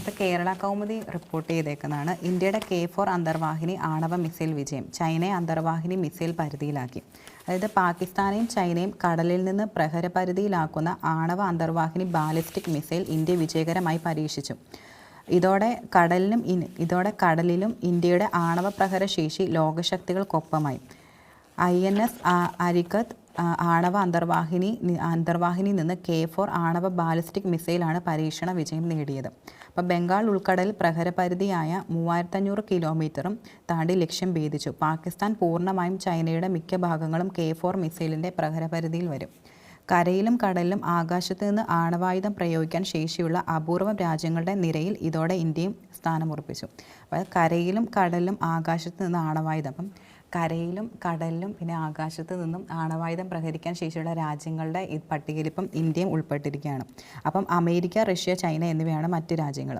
ഇത് കേരള കൗമുദി റിപ്പോർട്ട് ചെയ്തേക്കുന്നതാണ്. ഇന്ത്യയുടെ K four അന്തർവാഹിനി ആണവ മിസൈൽ വിജയം. ചൈനയെ അന്തർവാഹിനി മിസൈൽ പരിധിയിലാക്കി. അതായത് പാകിസ്ഥാനെയും ചൈനയും കടലിൽ നിന്ന് പ്രഹരപരിധിയിലാക്കുന്ന ആണവ അന്തർവാഹിനി ബാലിസ്റ്റിക് മിസൈൽ ഇന്ത്യ വിജയകരമായി പരീക്ഷിച്ചു. ഇതോടെ കടലിനും ഇതോടെ കടലിലും ഇന്ത്യയുടെ ആണവ പ്രഹര ശേഷി ലോകശക്തികൾക്കൊപ്പമായി. ഐ എൻ എസ് അരിക്കത്ത് ആണവ അന്തർവാഹിനി അന്തർവാഹിനി നിന്ന് കെ ഫോർ ആണവ ബാലിസ്റ്റിക് മിസൈലാണ് പരീക്ഷണ വിജയം നേടിയത്. അപ്പോൾ ബംഗാൾ ഉൾക്കടൽ പ്രഹരപരിധിയായ മൂവായിരത്തഞ്ഞൂറ് കിലോമീറ്ററും താണ്ടി ലക്ഷ്യം ഭേദിച്ചു. പാകിസ്ഥാൻ പൂർണമായും ചൈനയുടെ മിക്ക ഭാഗങ്ങളും കെ ഫോർ മിസൈലിന്റെ പ്രഹരപരിധിയിൽ വരും. കരയിലും കടലിലും ആകാശത്ത് നിന്ന് ആണവായുധം പ്രയോഗിക്കാൻ ശേഷിയുള്ള അപൂർവ രാജ്യങ്ങളുടെ നിരയിൽ ഇതോടെ ഇന്ത്യയും സ്ഥാനമുറപ്പിച്ചു. അപ്പോൾ കരയിലും കടലിലും ആകാശത്ത് നിന്ന് ആണവായുധം. അപ്പം കരയിലും കടലിലും പിന്നെ ആകാശത്ത് നിന്നും ആണവായുധം പ്രഹരിക്കാൻ ശേഷിയുള്ള രാജ്യങ്ങളുടെ ഈ പട്ടികയിൽ ഇപ്പം ഇന്ത്യയും ഉൾപ്പെട്ടിരിക്കുകയാണ്. അപ്പം അമേരിക്ക റഷ്യ ചൈന എന്നിവയാണ് മറ്റ് രാജ്യങ്ങൾ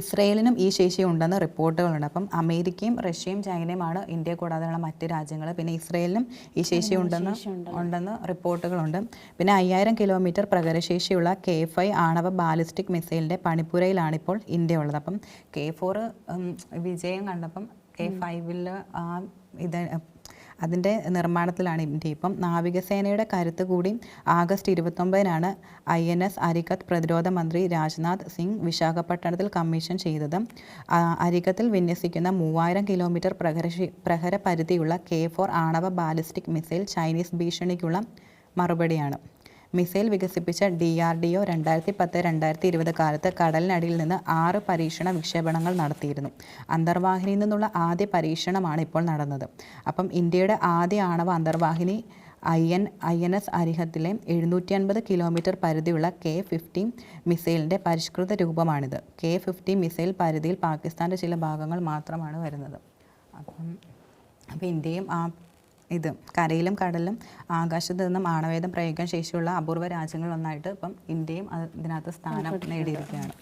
ഇസ്രയേലിനും ഈ ശേഷി ഉണ്ടെന്ന് റിപ്പോർട്ടുകളുണ്ട്. അപ്പം അമേരിക്കയും റഷ്യയും ചൈനയുമാണ് ഇന്ത്യ കൂടാതെയുള്ള മറ്റ് രാജ്യങ്ങൾ. പിന്നെ ഇസ്രയേലിനും ഈ ശേഷി ഉണ്ടെന്ന് ഉണ്ടെന്ന്. റിപ്പോർട്ടുകളുണ്ട്. പിന്നെ അയ്യായിരം കിലോമീറ്റർ പ്രകരശേഷിയുള്ള കെ ഫൈവ് ആണവ ബാലിസ്റ്റിക് മിസൈലിന്റെ പണിപ്പുരയിലാണ് ഇപ്പോൾ ഇന്ത്യ ഉള്ളത് അപ്പം കെ ഫോർ വിജയം കണ്ടപ്പം കെ ഫൈവിൽ ആ ഇത് അതിന്റെ നിർമ്മാണത്തിലാണ് ഇന്ത്യ ഇപ്പം. നാവികസേനയുടെ കരുത്ത് കൂടി ആഗസ്റ്റ് ഇരുപത്തൊമ്പതിനാണ് ഐ എൻ എസ് അരിക്കത്ത് പ്രതിരോധ മന്ത്രി രാജ്നാഥ് സിംഗ് വിശാഖപട്ടണത്തിൽ കമ്മീഷൻ ചെയ്തത്. അരിക്കത്തിൽ വിന്യസിക്കുന്ന മൂവായിരം കിലോമീറ്റർ പ്രഹരശി പ്രഹര പരിധിയുള്ള കെ ഫോർ ആണവ ബാലിസ്റ്റിക് മിസൈൽ ചൈനീസ് ഭീഷണിക്കുള്ള മറുപടിയാണ്. മിസൈൽ വികസിപ്പിച്ച ഡി ആർ ഡി ഒ രണ്ടായിരത്തി പത്ത് രണ്ടായിരത്തി ഇരുപത് കാലത്ത് കടലിനടിയിൽ നിന്ന് ആറ് പരീക്ഷണ വിക്ഷേപണങ്ങൾ നടത്തിയിരുന്നു. അന്തർവാഹിനിയിൽ നിന്നുള്ള ആദ്യ പരീക്ഷണമാണ് ഇപ്പോൾ നടന്നത്. അപ്പം ഇന്ത്യയുടെ ആദ്യ ആണവ അന്തർവാഹിനി I N I N S അരിഹത്തിലെ എഴുന്നൂറ്റി അൻപത് കിലോമീറ്റർ പരിധിയുള്ള കെ ഫിഫ്റ്റീൻ മിസൈലിന്റെ പരിഷ്കൃത രൂപമാണിത്. കെ ഫിഫ്റ്റി മിസൈൽ പരിധിയിൽ പാകിസ്ഥാന്റെ ചില ഭാഗങ്ങൾ മാത്രമാണ് വരുന്നത്. അപ്പം അപ്പോൾ ഇന്ത്യയും ആ ഇത് കരയിലും കടലിലും ആകാശത്ത് നിന്നും ആണവേദം പ്രയോഗിക്കാൻ ശേഷിയുള്ള അപൂർവ രാജ്യങ്ങളിലൊന്നായിട്ട് ഇപ്പം ഇന്ത്യയും അത് ഇതിനകത്ത് സ്ഥാനം നേടിയിരിക്കുകയാണ്.